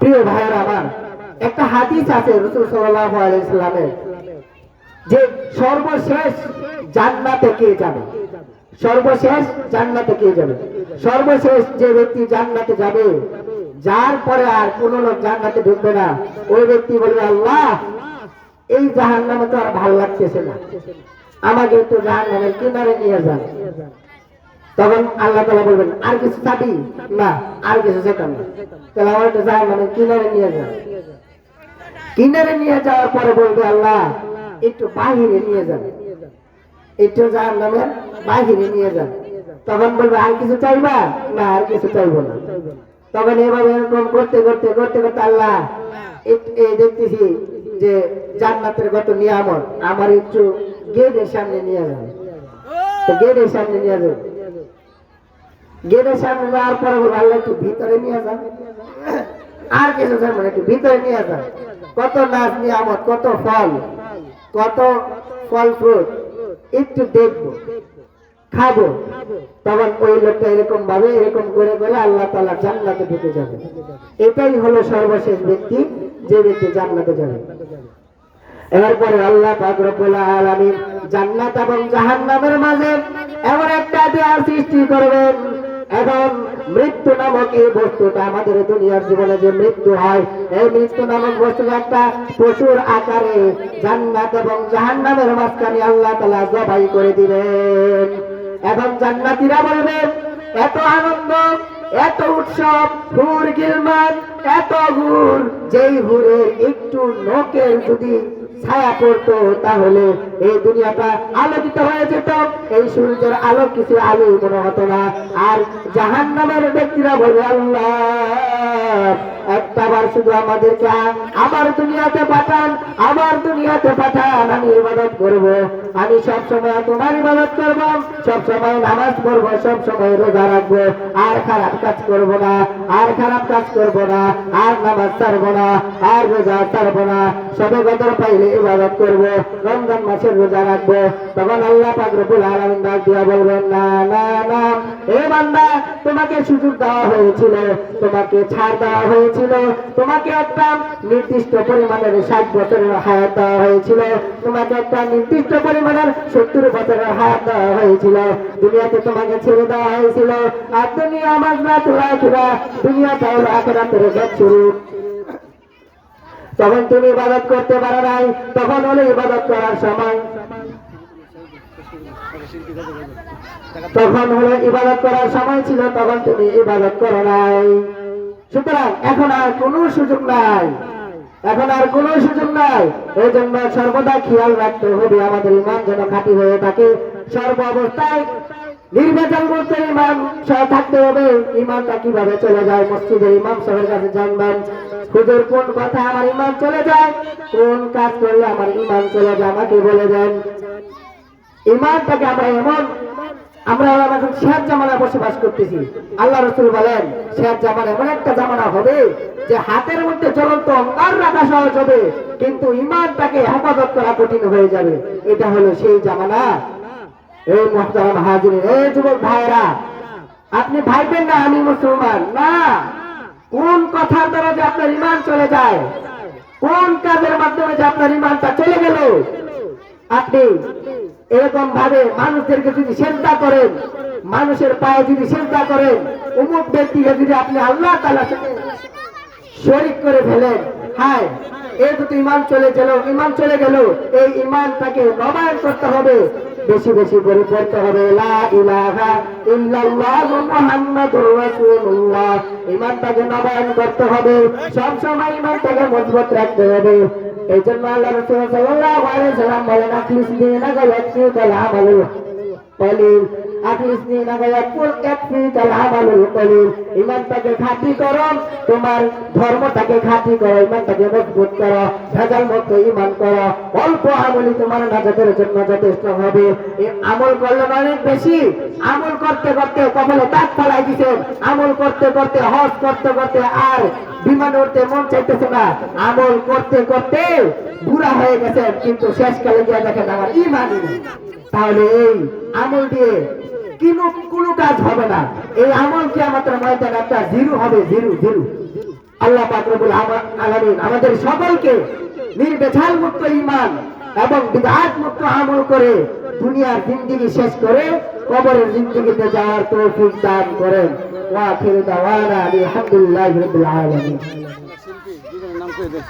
প্রিয় ভাইয়ের আমার, একটা হাদিস আছে রসুল সাল্লাহ আলাইসাল্লামের যে সর্বশেষ জান্নাতে কে যাবে? সর্বশেষ জান্নাতে কে যাবে? সর্বশেষ যে ব্যক্তি জান্নাতে যাবে, যার পরে আর কোন লোক জান্নাতে ঢুকবে না। ওই ব্যক্তি বলবে, আল্লাহ, এই জাহান নামে তো আর ভালো লাগতেছে না। আমাকে একটু জাহান নামের কিনারে নিয়ে যান। তখন আল্লাহ তালা বলবেন, আর কিছু চাবি? না, আর কিছু যেতাম না। তাহলে আমার একটু জাহান নামের কিনারে নিয়ে যান কিনারে নিয়ে যাওয়ার পরে বলবে আল্লাহ, একটু বাহিরে নিয়ে যান। একটু যার নামের বাহিরে নিয়ে যান। তখন বলবে, আর কিছু চাইবা? না, আর কিছু চাইব না। তখন এভাবে এরকম করতে করতে করতে করতে আল্লাহ, এই দেখতেছি যে জান্নাতের কত নিয়ামত, আমার একটু গেটের সামনে নিয়ে যান। গেটের সামনে নিয়ে যান গেটের সামনে যাওয়ার পরে একটু ভিতরে নিয়ে আর কিছু একটু ভিতরে নিয়ে কত নাচ কত ফল কত ফল ফ্রুট, একটু দেখব, খাব। তখন ওই লোকটা এরকম ভাবে এরকম করে আল্লাহ তালা জান্নাতে ঢুকে যাবে। এটাই হলো সর্বশেষ ব্যক্তি, যে ব্যক্তি জান্নাতে যাবে। এরপরে আল্লাহ আলামিন জান্নাত এবং জাহান্নামের মাঝে এমন একটা দেয়াল সৃষ্টি করবেন। এবং মৃত্যু নামক এই বস্তুটা আমাদের দুনিয়ার জীবনে যে মৃত্যু হয়, এই মৃত্যু নামক বস্তুটা একটা পশুর আকারে জান্নাত এবং জাহান্নামের মাঝখানে আল্লাহ তালা জবাই করে দিবেন। এবং জান্নাতীরা বলবেন এত আনন্দ, এত উৎসব, হুর গিলমান এত হুর। যেই হুরের একটু নখের যদি ছায়া পড়তো, তাহলে এই দুনিয়াটা আলোকিত হয়ে যেত। এই সূর্যের আলো কিছু আলো মনে হতো না। আর জাহান নামের ব্যক্তিরা বলবে আল্লাহ! একটা বার শুধু আমাদেরকে আমার দুনিয়াতে পাঠান, আমার দুনিয়াতে পাঠান, আমি ইবাদত করব। আমি সব সময় তোমার ইবাদত করব সব সময় নামাজ পড়ব সব সময় রোজা রাখব। আর খারাপ কাজ করব না, আর খারাপ কাজ করব না, আর নামাজ ছাড়বো না, আর রোজা ছাড়বো না। সবে গদর পাইলে ইবাদত করব, রমজান মাসের রোজা রাখব। তখন আল্লাহ পাক রব্বুল আলামিন ডাক দিয়া বলবেন, না না না, এ বান্দা, তোমাকে সুযোগ দেওয়া হয়েছিল, তোমাকে ছাড় দেওয়া হয়েছিল। তোমাকে একটা নির্দিষ্ট পরিমাণের ষাট বছরের হায়াত দেওয়া হয়েছিল। তোমাকে একটা নির্দিষ্ট পরিমাণের সত্তর বছরের হায়াত দেওয়া হয়েছিল। দুনিয়াতে তোমাকে ছেড়ে দেওয়া হয়েছিল। আর দুনিয়া মাজনা তোরা তোরা দুনিয়া তাহলে আখেরাতের গেট শুরু তখন তুমি ইবাদত করতে পারো নাই, তখন হলো ইবাদত করার সময়। তখন হলো ইবাদত করার সময় ছিল, তখন তুমি ইবাদত করো নাই। সুতরাং এখন আর কোনো সুযোগ নাই। এখন আর কোনো সুযোগ নাই। এই জন্য সর্বদা খেয়াল রাখতে হবে আমাদের ইমান যেন খাঁটি হয়ে থাকে। সর্ব অবস্থায় নির্বাচন করতে সহ থাকতে হবে। ইমানটা কীভাবে চলে যায়? মসজিদের ইমাম সাহেবের কাছে জানবেন, হুজুর, কোন কথা আমার ইমান চলে যায়? কোন কাজ করলে আমার ইমান চলে যায়? আমাকে বলে দেন, ইমানটাকে আমরা এমন আমরা এখন শেয়ার জামানায় বসবাস করতেছি। আল্লাহ রসুল বলেন, শেয়ার জামানা এমন একটা জামানা হবে যে হাতের মধ্যে জ্বলন্ত অঙ্গার রাখা সহজ হবে, কিন্তু ইমানটাকে হেফাজত করা কঠিন হয়ে যাবে। এটা হলো সেই জামানা। এই মোহতারাম হাজির এই যুবক ভাইরা আপনি ভাইবেন না আমি মুসলমান? না। কোন কথার দ্বারা যে আপনার ইমান চলে যায়? কোন কাজের মাধ্যমে যে আপনার ইমানটা চলে গেল? আপনি এরকম ভাবে মানুষদেরকে যদি চেষ্টা করেন, মানুষের পায়ে যদি চেষ্টা করেন অমুক ব্যক্তিকে যদি আপনি আল্লাহ তালা শরিক করে ফেলেন, হায় এই দুটো ইমান চলে গেল ইমান চলে গেল, এই ইমানটাকে নবায়ন করতে হবে, বেশি বেশি করে পড়তে হবে ইমানটাকে নবায়ন করতে হবে সবসময় ইমানটাকে মজবুত রাখতে হবে এই জন্য আল্লাহ রাসূল সাল্লাল্লাহু আলাইহি সাল্লাম বলেন আখলিস দীনাকা ইয়াকফিকাল আমালুল তোমার ধর্মটাকে খাঁটি করো, ইমানটাকে মজবুত করো, ভেজাল মুক্ত ইমান করো। অল্প আমলই তোমার নাজাতের জন্য যথেষ্ট হবে। আমল করলে অনেক বেশি। আমল করতে করতে কপালে দাঁত ফালাই দিছেন আমল করতে করতে, হজ করতে করতে আর বিমান উঠতে মন চাইতেছে না। আমল করতে করতে বুড়া হয়ে গেছেন, কিন্তু শেষকালে গিয়ে দেখেন আমার ইমানই নেই। তাহলে এই আমল দিয়ে কোনো কাজ হবে না। এই আমল কি আমাদের ময়দান একটা জিরো হবে? Zero zero. আল্লাহ পাক রব্বুল আমা- আলামিন আমাদের সকলকে নির্বেছাল মুক্ত ইমান এবং বিদআত মুক্ত আমল করে দুনিয়ার জিন্দেগি শেষ করে কবরের জিন্দেগিতে যাওয়ার তৌফিক দান করেন। ওয়া আখিরু দাওয়ানা আলহামদুলিল্লাহি রাব্বিল আলামিন। নাম করে দে